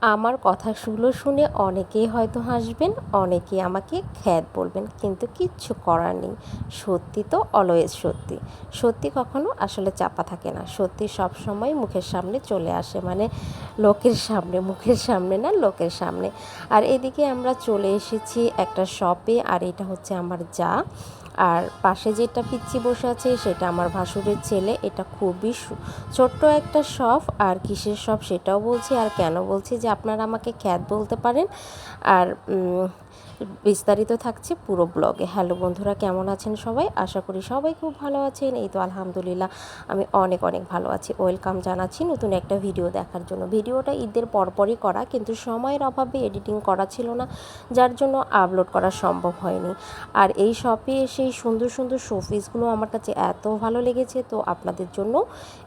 আমার কথাগুলো শুনে অনেকেই হয়তো হাসবেন, অনেকেই আমাকে খ্যাত বলবেন, কিন্তু কিচ্ছু করার নেই। সত্যি তো অলওয়েজ সত্যি। সত্যি কখনো আসলে চাপা থাকে না। সত্যি সব সময় মুখের সামনে চলে আসে মানে লোকের সামনে, মুখের সামনে না, লোকের সামনে। আর এদিকে আমরা চলে এসেছি একটা শপে আর এটা হচ্ছে আমার যা। আর পাশে যেটা পিচ্ছি বসে আছে সেটা আমার ভাসুরের ছেলে, এটা খুবই ছোট্ট একটা শপ আর কিসের শপ সেটাও বলছি আর কেন বলছি যে আপনারা আমাকে খ্যাত বলতে পারেন। আর বিস্তারিত থাকছে পুরো ব্লগে। হ্যালো বন্ধুরা, কেমন আছেন সবাই? আশা করি সবাই খুব ভালো আছেন। এই তো আলহামদুলিল্লাহ, আমি অনেক অনেক ভালো আছি। ওয়েলকাম জানাচ্ছি নতুন একটা ভিডিও দেখার জন্য। ভিডিওটা ঈদের পরপরই করা, কিন্তু সময়ের অভাবে এডিটিং করা ছিল না, যার জন্য আপলোড করা সম্ভব হয়নি। আর এই শপে এসে এই সুন্দর সুন্দর শোপিসগুলো আমার কাছে এত ভালো লেগেছে, তো আপনাদের জন্য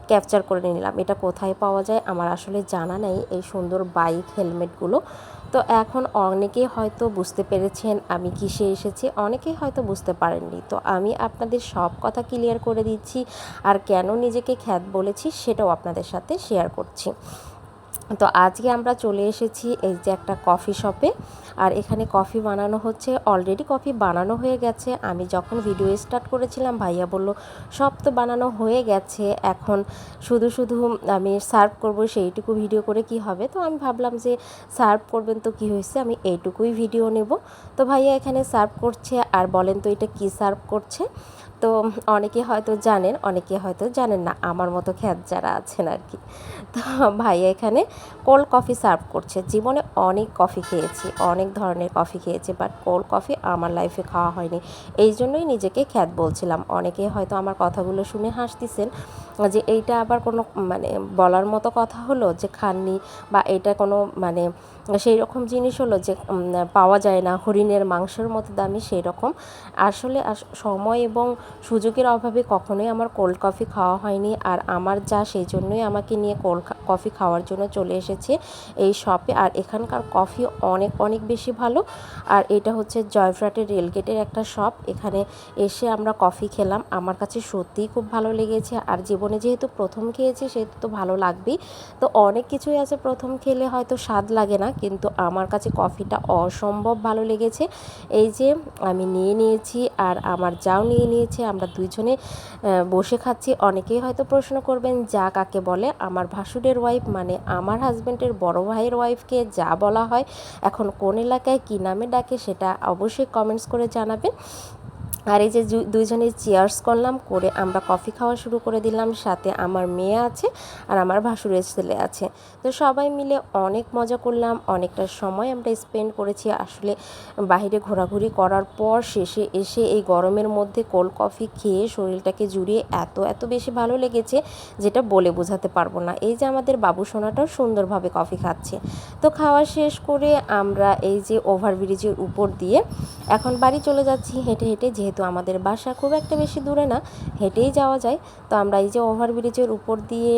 ক্যাপচার করে নিলাম। এটা কোথায় পাওয়া যায় আমার আসলে জানা নেই। এই সুন্দর বাইক হেলমেটগুলো তো এখন অনেকেই হয়তো বুঝতে পেরেছেন আমি কিসে এসেছি, অনেকেই হয়তো বুঝতে পারেননি। তো আমি আপনাদের সব কথা ক্লিয়ার করে দিচ্ছি আর কেন নিজেকে খ্যাত বলেছি সেটাও আপনাদের সাথে শেয়ার করছি। তো আজকে আমরা চলে এসেছি এই যে একটা কফি শপে। আর এখানে কফি বানানো হচ্ছে অলরেডি কফি বানানো হয়ে গেছে। আমি যখন ভিডিও স্টার্ট করেছিলাম, ভাইয়া বলল, সব তো বানানো হয়ে গেছে, এখন শুধু শুধু আমি সার্ভ করব, সেইটুকু ভিডিও করে কি হবে? তো আমি ভাবলাম যে সার্ভ করবেন তো কি হয়েছে, আমি এইটুকুই ভিডিও নেব। তো ভাইয়া এখানে সার্ভ করছে, আর বলেন তো এটা কি সার্ভ করছে? তো অনেকে হয়তো জানেন, অনেকে হয়তো জানেন না, আমার মতো খ্যাত যারা আছেন আর কি তো ভাইয়া এখানে কোল্ড কফি সার্ভ করছে। জীবনে অনেক কফি খেয়েছি, অনেক ধরনের কফি খেয়েছি বাট কোল্ড কফি আমার লাইফে খাওয়া হয়নি। এই জন্যই নিজেকে খ্যাত বলছিলাম। অনেকে হয়তো আমার কথাগুলো শুনে হাসতেছেন যে এইটা আবার কোনো মানে বলার মতো কথা হলো যে খাননি বা এটা কোনো মানে সেই রকম জিনিস হলো যে পাওয়া যায় না, হরিণের মাংসের মতো দামি সেই রকম আসলে আস- সময় এবং সুযোগের অভাবে কখনোই আমার কোল্ড কফি খাওয়া হয়নি আর আমার যা সেই জন্যই আমাকে নিয়ে কোল্ড কফি খাওয়ার জন্য চলে এসেছে এই শপে। আর এখানকার কফি অনেক অনেক বেশি ভালো। আর এটা হচ্ছে জয়ফ্রাটের রেলগেটের একটা শপ। এখানে এসে আমরা কফি খেলাম। আমার কাছে সত্যিই খুব ভালো লেগেছে। আর জীবনে যেহেতু প্রথম খেয়েছি, সেহেতু তো ভালো লাগবেই। তো অনেক কিছুই আছে প্রথম খেলে, হয়তো স্বাদ লাগে না, কিন্তু আমার কাছে কফিটা অসম্ভব ভালো লেগেছে। এই যে, আমি নিয়ে নিয়েছি আর আমার যাও নিয়ে নিয়েছে, আমরা দুইজনে বসে খাচ্ছি। অনেকেই হয়তো প্রশ্ন করবেন, যা কাকে বলে? আমার ভাসুরের ওয়াইফ মানে আমার হাজব্যান্ডের বড় ভাইয়ের ওয়াইফকে যা বলা হয়, এখন কোন এলাকায় কী নামে ডাকে, সেটা অবশ্যই কমেন্টস করে জানাবেন। আর এই যে দুইজনে চেয়ার্স করলাম, করে আমরা কফি খাওয়া শুরু করে দিলাম। সাথে আমার মেয়ে আছে আর আমার ভাসুরের ছেলে আছে। তো সবাই মিলে অনেক মজা করলাম, অনেকটা সময় আমরা স্পেন্ড করেছি। আসলে বাইরে ঘোরাঘুরি করার পর শেষে এসে এই গরমের মধ্যে কোল্ড কফি খেয়ে শরীরটাকে জুড়িয়ে এত এত বেশি ভালো লেগেছে যেটা বলে বোঝাতে পারব না। এই যে আমাদের বাবু সোনাটাও সুন্দরভাবে কফি খাচ্ছে। তো খাওয়া শেষ করে আমরা এই যে ওভারব্রিজের উপর দিয়ে এখন বাড়ি চলে যাচ্ছি হেঁটে হেঁটে, যেহেতু আমাদের বাসা খুব একটা বেশি দূরে না, হেঁটেই যাওয়া যায়। তো আমরা এই যে ওভারব্রিজের উপর দিয়ে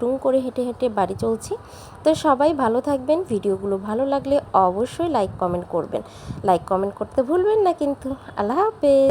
টুং করে হেঁটে হেঁটে বাড়ি চলছি। তো সবাই ভালো থাকবেন, ভিডিওগুলো ভালো লাগলে অবশ্যই লাইক কমেন্ট করবেন। লাইক কমেন্ট করতে ভুলবেন না কিন্তু, আল্লাহ হাফেজ।